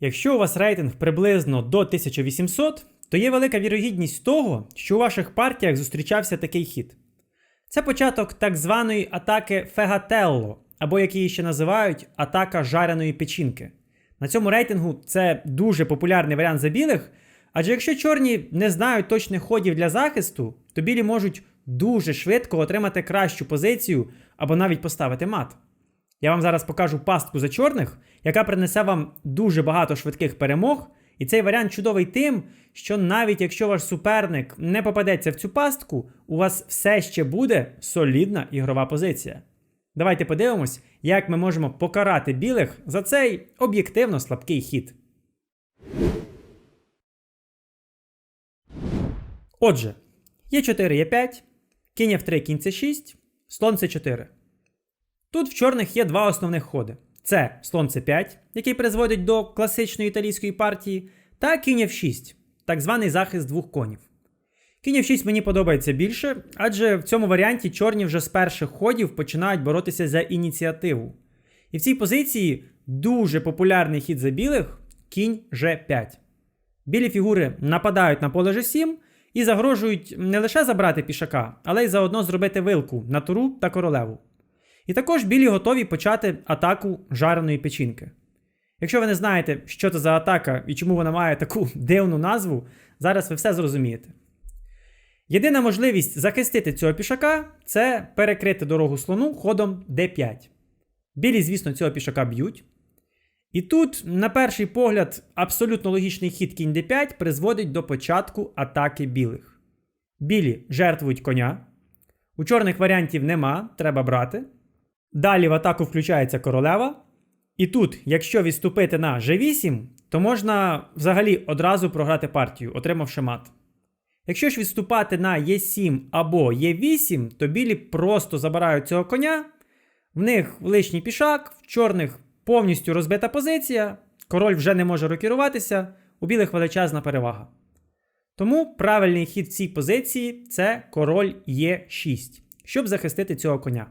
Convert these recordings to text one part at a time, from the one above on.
Якщо у вас рейтинг приблизно до 1800, то є велика вірогідність того, що у ваших партіях зустрічався такий хід. Це початок так званої атаки Фегателло, або як її ще називають атака жареної печінки. На цьому рейтингу це дуже популярний варіант за білих, адже якщо чорні не знають точних ходів для захисту, то білі можуть дуже швидко отримати кращу позицію або навіть поставити мат. Я вам зараз покажу пастку за чорних, яка принесе вам дуже багато швидких перемог. І цей варіант чудовий тим, що навіть якщо ваш суперник не попадеться в цю пастку, у вас все ще буде солідна ігрова позиція. Давайте подивимось, як ми можемо покарати білих за цей об'єктивно слабкий хід. Отже, є 4 є 5, кінь F3, кінь C6, слон C4. Тут в чорних є два основних ходи: це слон c5, який призводить до класичної італійської партії, та кінь f6, так званий захист двох конів. Кінь f6 мені подобається більше, адже в цьому варіанті чорні вже з перших ходів починають боротися за ініціативу. І в цій позиції дуже популярний хід за білих кінь g5. Білі фігури нападають на поле g7 і загрожують не лише забрати пішака, але й заодно зробити вилку на туру та королеву. І також білі готові почати атаку жареної печінки. Якщо ви не знаєте, що це за атака і чому вона має таку дивну назву, зараз ви все зрозумієте. Єдина можливість захистити цього пішака це перекрити дорогу слону ходом d5. Білі, звісно, цього пішака б'ють. І тут, на перший погляд, абсолютно логічний хід кінь d5 призводить до початку атаки білих. Білі жертвують коня. У чорних варіантів нема, треба брати. Далі в атаку включається королева. І тут, якщо відступити на G8, то можна взагалі одразу програти партію, отримавши мат. Якщо ж відступати на Е7 або Е8, то білі просто забирають цього коня, в них лишній пішак, в чорних повністю розбита позиція, король вже не може рокіруватися, у білих величезна перевага. Тому правильний хід в цій позиції це король Е6, щоб захистити цього коня.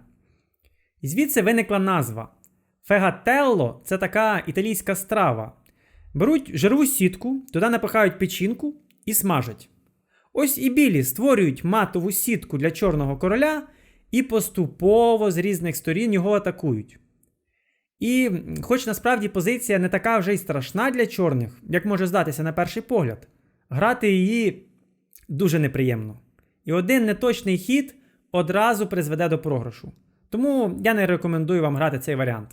І звідси виникла назва. Фегателло це така італійська страва. Беруть жирову сітку, туди напихають печінку і смажать. Ось і білі створюють матову сітку для чорного короля і поступово з різних сторін його атакують. І, хоч насправді позиція не така вже й страшна для чорних, як може здатися на перший погляд, грати її дуже неприємно. І один неточний хід одразу призведе до програшу. Тому я не рекомендую вам грати цей варіант.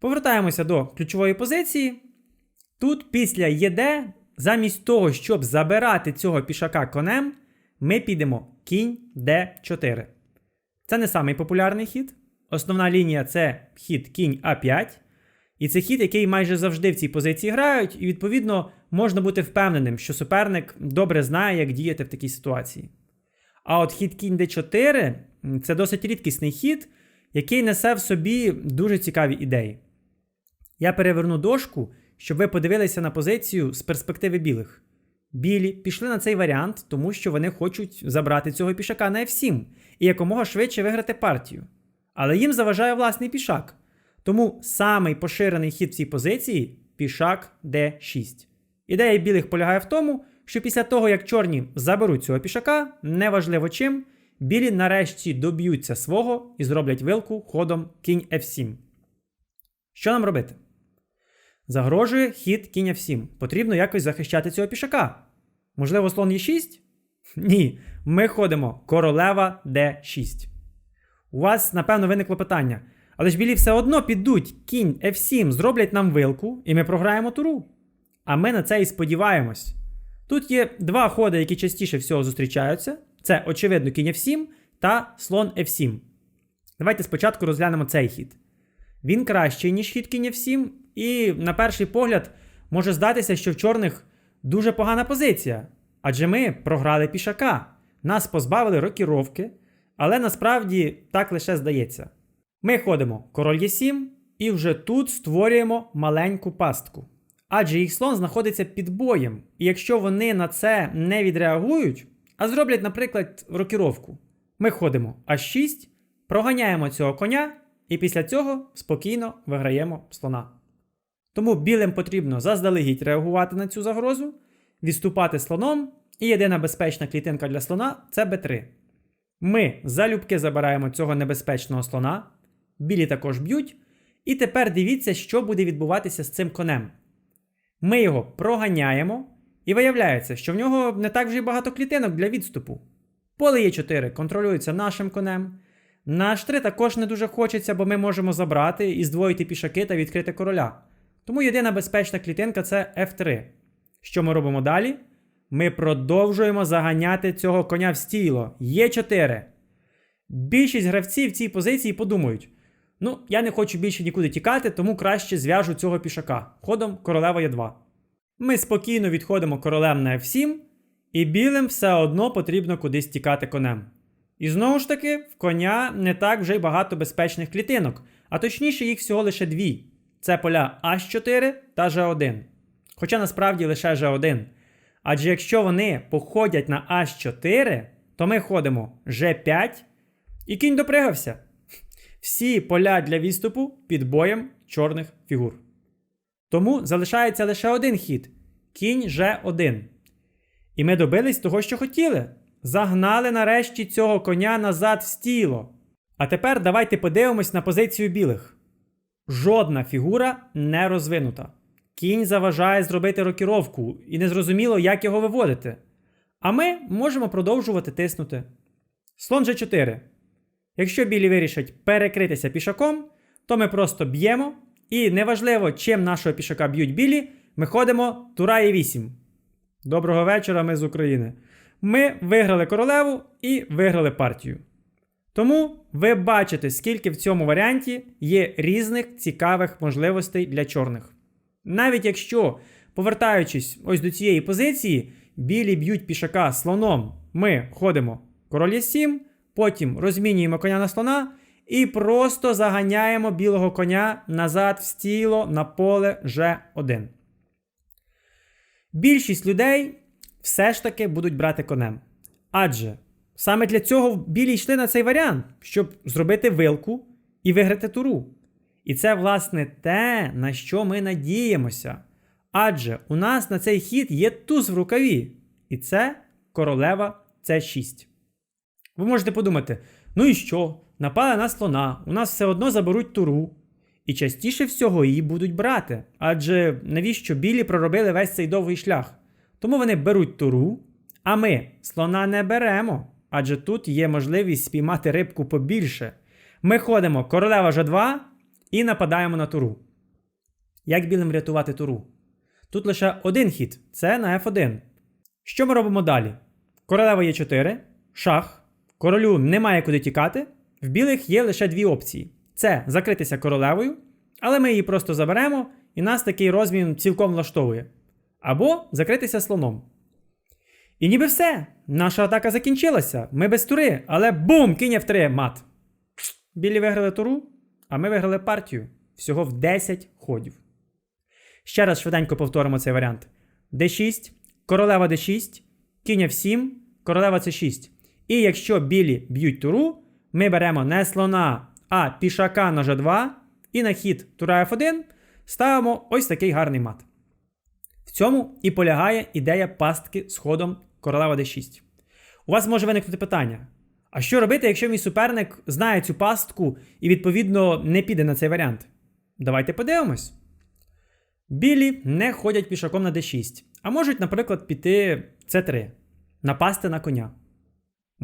Повертаємося до ключової позиції. Тут після ЄД, замість того, щоб забирати цього пішака конем, ми підемо кінь d4. Це не самий популярний хід. Основна лінія це хід кінь А5. І це хід, який майже завжди в цій позиції грають, і, відповідно, можна бути впевненим, що суперник добре знає, як діяти в такій ситуації. А от хід кінь d4 це досить рідкісний хід, який несе в собі дуже цікаві ідеї. Я переверну дошку, щоб ви подивилися на позицію з перспективи білих. Білі пішли на цей варіант, тому що вони хочуть забрати цього пішака на F7 і якомога швидше виграти партію. Але їм заважає власний пішак. Тому самий поширений хід в цій позиції пішак D6. Ідея білих полягає в тому, що після того, як чорні заберуть цього пішака, неважливо чим, білі нарешті доб'ються свого і зроблять вилку ходом кінь F7. Що нам робити? Загрожує хід кінь F7. Потрібно якось захищати цього пішака. Можливо, слон Е6? Ні. Ми ходимо королева D6. У вас, напевно, виникло питання. Але ж білі все одно підуть кінь F7, зроблять нам вилку, і ми програємо туру. А ми на це і сподіваємось. Тут є два ходи, які частіше всього зустрічаються. Це, очевидно, кінь F7 та слон F7. Давайте спочатку розглянемо цей хід. Він кращий, ніж хід кінь F7, і, на перший погляд, може здатися, що в чорних дуже погана позиція. Адже ми програли пішака, нас позбавили рокіровки, але насправді так лише здається. Ми ходимо король Е7 і вже тут створюємо маленьку пастку. Адже їх слон знаходиться під боєм, і якщо вони на це не відреагують, а зроблять, наприклад, рокіровку, ми ходимо H6, проганяємо цього коня, і після цього спокійно виграємо слона. Тому білим потрібно заздалегідь реагувати на цю загрозу, відступати слоном, і єдина безпечна клітинка для слона це Б3. Ми залюбки забираємо цього небезпечного слона, білі також б'ють. І тепер дивіться, що буде відбуватися з цим конем. Ми його проганяємо, і виявляється, що в нього не так вже й багато клітинок для відступу. Поле Е4 контролюється нашим конем. На H3 також не дуже хочеться, бо ми можемо забрати і здвоїти пішаки та відкрити короля. Тому єдина безпечна клітинка це F3. Що ми робимо далі? Ми продовжуємо заганяти цього коня в стіло. Є4. Більшість гравців в цій позиції подумають: ну, я не хочу більше нікуди тікати, тому краще зв'яжу цього пішака. Ходом королева Е2. Ми спокійно відходимо королем на F7, і білим все одно потрібно кудись тікати конем. І знову ж таки, в коня не так вже й багато безпечних клітинок, а точніше їх всього лише дві. Це поля H4 та G1. Хоча насправді лише G1. Адже якщо вони походять на H4, то ми ходимо G5 і кінь допригався. Всі поля для відступу під боєм чорних фігур. Тому залишається лише один хід кінь G1. І ми добились того, що хотіли. Загнали нарешті цього коня назад в стіло. А тепер давайте подивимось на позицію білих. Жодна фігура не розвинута. Кінь заважає зробити рокіровку, і незрозуміло, як його виводити. А ми можемо продовжувати тиснути. Слон G4. Якщо білі вирішать перекритися пішаком, то ми просто б'ємо, і неважливо, чим нашого пішака б'ють білі, ми ходимо тура e 8. Доброго вечора, ми з України. Ми виграли королеву і виграли партію. Тому ви бачите, скільки в цьому варіанті є різних цікавих можливостей для чорних. Навіть якщо, повертаючись ось до цієї позиції, білі б'ють пішака слоном, ми ходимо король 7, потім розмінюємо коня на слона і просто заганяємо білого коня назад в стіло на поле G1. Більшість людей все ж таки будуть брати конем. Адже саме для цього білі йшли на цей варіант, щоб зробити вилку і виграти туру. І це, власне, те, на що ми надіємося. Адже у нас на цей хід є туз в рукаві, і це королева С6. Ви можете подумати: ну і що? Напали на слона, у нас все одно заберуть туру. І частіше всього її будуть брати. Адже навіщо білі проробили весь цей довгий шлях? Тому вони беруть туру, а ми слона не беремо. Адже тут є можливість спіймати рибку побільше. Ми ходимо королева Ж2 і нападаємо на туру. Як білим рятувати туру? Тут лише один хід це на F1. Що ми робимо далі? Королева є 4, шах. Королю немає куди тікати. В білих є лише дві опції: це закритися королевою, але ми її просто заберемо, і нас такий розмін цілком влаштовує. Або закритися слоном. І ніби все. Наша атака закінчилася. Ми без тури, але бум! Кінь F3 мат. Білі виграли туру, а ми виграли партію всього в 10 ходів. Ще раз швиденько повторимо цей варіант: d6, королева d6, кінь f7, королева c6. І якщо білі б'ють туру, ми беремо не слона, а пішака на g2, і на хід тура f1 ставимо ось такий гарний мат. В цьому і полягає ідея пастки з ходом королева d6. У вас може виникнути питання: а що робити, якщо мій суперник знає цю пастку і, відповідно, не піде на цей варіант? Давайте подивимось. Білі не ходять пішаком на d6, а можуть, наприклад, піти c3, напасти на коня.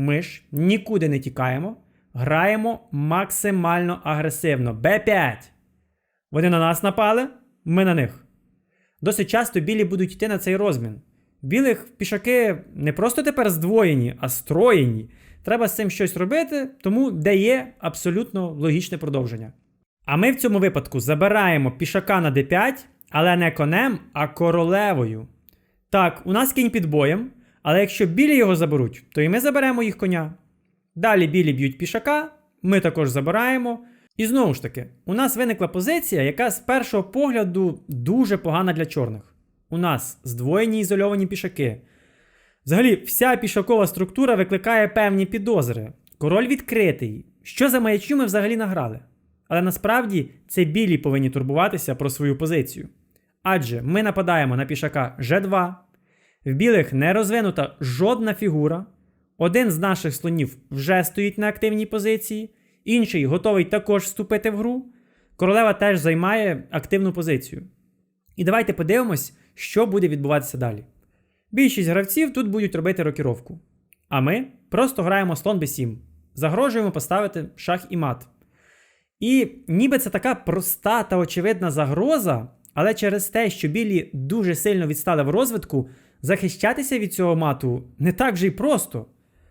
Ми ж нікуди не тікаємо, граємо максимально агресивно. b5. Вони на нас напали, ми на них. Досить часто білі будуть йти на цей розмін. Білих пішаки не просто тепер здвоєні, а строєні. Треба з цим щось робити, тому дає абсолютно логічне продовження. А ми в цьому випадку забираємо пішака на d5, але не конем, а королевою. Так, у нас кінь під боєм, але якщо білі його заберуть, то і ми заберемо їх коня. Далі білі б'ють пішака, ми також забираємо. І знову ж таки, у нас виникла позиція, яка з першого погляду дуже погана для чорних. У нас здвоєні ізольовані пішаки. Взагалі, вся пішакова структура викликає певні підозри. Король відкритий. Що за маячню ми взагалі награли? Але насправді це білі повинні турбуватися про свою позицію. Адже ми нападаємо на пішака G2, в білих не розвинута жодна фігура. Один з наших слонів вже стоїть на активній позиції, інший готовий також вступити в гру. Королева теж займає активну позицію. І давайте подивимось, що буде відбуватися далі. Більшість гравців тут будуть робити рокіровку. А ми просто граємо слон b7, загрожуємо поставити шах і мат. І ніби це така проста та очевидна загроза, але через те, що білі дуже сильно відстали в розвитку, захищатися від цього мату не так же й просто.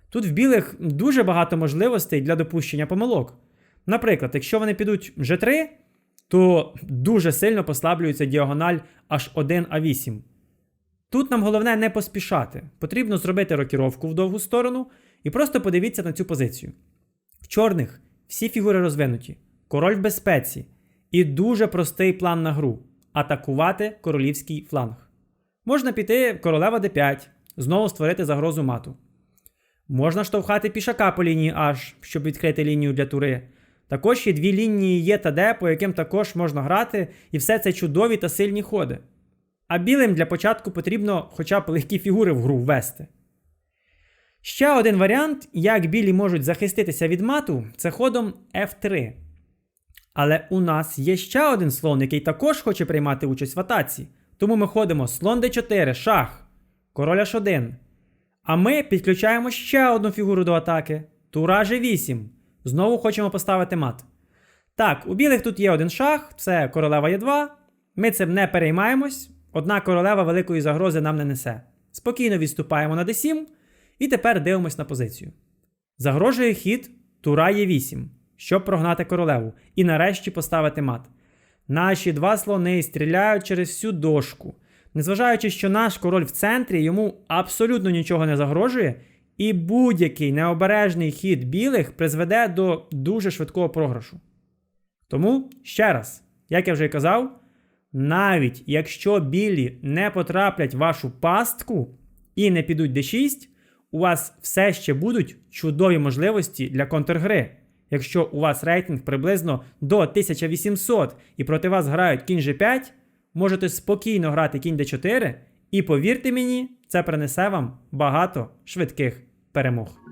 Тут в білих дуже багато можливостей для допущення помилок. Наприклад, якщо вони підуть G3, то дуже сильно послаблюється діагональ H1A8. Тут нам головне не поспішати. Потрібно зробити рокіровку в довгу сторону і просто подивіться на цю позицію. В чорних всі фігури розвинуті, король в безпеці і дуже простий план на гру атакувати королівський фланг. Можна піти королева d5, знову створити загрозу мату. Можна штовхати пішака по лінії H, щоб відкрити лінію для тури. Також є дві лінії Є та Д, по яким також можна грати, і все це чудові та сильні ходи. А білим для початку потрібно хоча б легкі фігури в гру ввести. Ще один варіант, як білі можуть захиститися від мату, це ходом F3. Але у нас є ще один слон, який також хоче приймати участь в атаці. Тому ми ходимо слон d4, шах, король h1. А ми підключаємо ще одну фігуру до атаки. Тура g8. Знову хочемо поставити мат. Так, у білих тут є один шах, це королева Е2. Ми цим не переймаємось, одна королева великої загрози нам не несе. Спокійно відступаємо на d7 і тепер дивимось на позицію. Загрожує хід Тура Е8, щоб прогнати королеву і нарешті поставити мат. Наші два слони стріляють через всю дошку, незважаючи, що наш король в центрі йому абсолютно нічого не загрожує, і будь-який необережний хід білих призведе до дуже швидкого програшу. Тому ще раз, як я вже й казав, навіть якщо білі не потраплять в вашу пастку і не підуть d6, у вас все ще будуть чудові можливості для контргри. Якщо у вас рейтинг приблизно до 1800 і проти вас грають кінь G5, можете спокійно грати кінь D4, і повірте мені, це принесе вам багато швидких перемог.